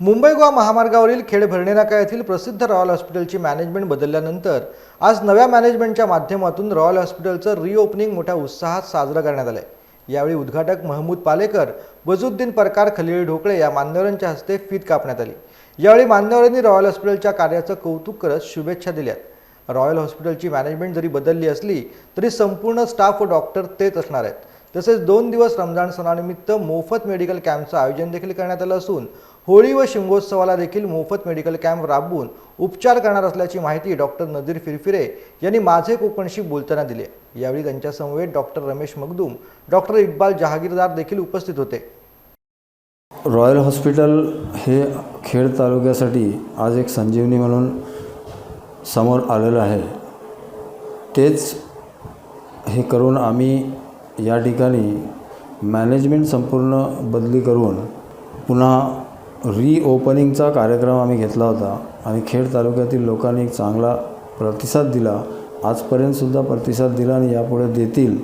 मुंबई गोवा महामार्गावरील खेड भरणेनाका येथील प्रसिद्ध रॉयल हॉस्पिटलची मॅनेजमेंट बदलल्यानंतर आज नव्या मॅनेजमेंटच्या माध्यमातून रॉयल हॉस्पिटलचं रिओपनिंग मोठ्या उत्साहात साजरं करण्यात आलंय. यावेळी उद्घाटक महमूद पालेकर वजुद्दीन परकार खलील ढोकळे या मान्यवरांच्या हस्ते फीत कापण्यात आली. यावेळी मान्यवरांनी रॉयल हॉस्पिटलच्या कार्याचं कौतुक करत शुभेच्छा दिल्यात. रॉयल हॉस्पिटलची मॅनेजमेंट जरी बदलली असली तरी संपूर्ण स्टाफ व डॉक्टर तेच असणार आहेत. तसेच दोन दिवस रमजान सणानिमित्त मोफत मेडिकल कॅम्पचं आयोजन देखील करण्यात आलं असून होळी व शिमगोत्सवाला देखील मोफत मेडिकल कॅम्प राबवून उपचार करणार असल्याची माहिती डॉक्टर नजीर फिरफिरे यांनी माझे कोकणशी बोलताना दिली. यावेळी त्यांच्यासमवेत डॉक्टर रमेश मगदूम डॉक्टर इक्बाल जहागीरदार देखील उपस्थित होते. रॉयल हॉस्पिटल हे खेड तालुक्यासाठी आज एक संजीवनी म्हणून समोर आलेलं आहे. तेच हे करून आम्ही या ठिकाणी मॅनेजमेंट संपूर्ण बदली करून पुन्हा रिओपनिंगचा कार्यक्रम आम्ही घेतला होता आणि खेड तालुक्यातील लोकांनी एक चांगला प्रतिसाद दिला. आजपर्यंतसुद्धा प्रतिसाद दिला आणि यापुढे देतील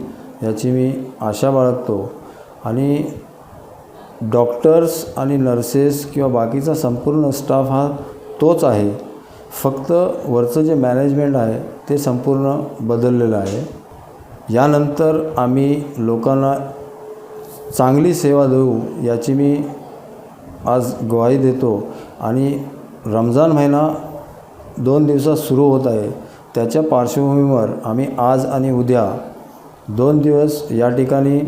याची मी आशा बाळगतो. आणि डॉक्टर्स आणि नर्सेस किंवा बाकीचा संपूर्ण स्टाफ हा तोच आहे. फक्त वरचं जे मॅनेजमेंट आहे ते संपूर्ण बदललेलं आहे. यानंतर आम्ही लोकांना चांगली सेवा देऊ याची मी आज ग्वाही देतो. आणि रमजान महिना दोन दिवसात सुरू होत आहे. त्याच्या पार्श्वभूमीवर आम्ही आज आणि उद्या दोन दिवस या ठिकाणी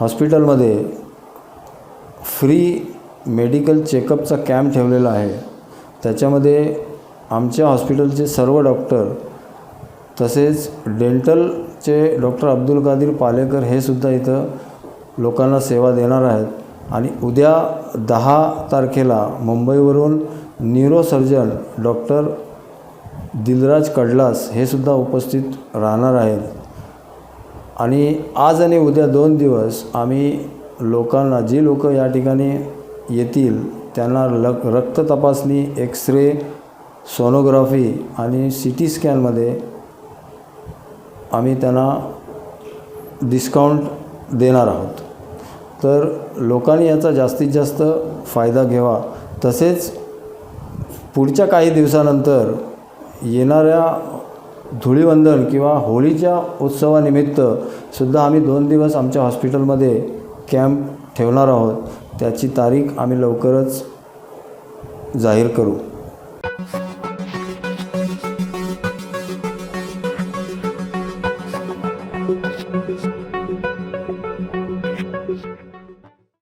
हॉस्पिटलमध्ये फ्री मेडिकल चेकअपचा कॅम्प ठेवलेला आहे. त्याच्यामध्ये आमच्या हॉस्पिटलचे सर्व डॉक्टर तसेच डेंटलचे डॉक्टर अब्दुल कादीर पालेकर हे सुद्धा इथं लोकांना सेवा देणार आहेत. आणि उद्या दहा तारखेला मुंबईवरून न्यूरोसर्जन डॉक्टर दिलराज कडलास हे सुद्धा उपस्थित राहणार आहेत. आणि आज आणि उद्या दोन दिवस आम्ही लोकांना जी लोक या ठिकाणी येतील त्यांना लक रक्त तपासणी एक्स रे सोनोग्राफी आणि सी टी स्कॅनमध्ये आम्ही त्यांना डिस्काउंट देणार आहोत. तर लोकांनी याचा जास्तीत जास्त फायदा घ्यावा. तसेच पुढच्या काही दिवसानंतर येणाऱ्या धुळीवंदन किंवा होळीच्या उत्सवानिमित्त सुद्धा आम्ही दोन दिवस आमच्या हॉस्पिटलमध्ये कॅम्प ठेवणार आहोत. त्याची तारीख आम्ही लवकरच जाहीर करू.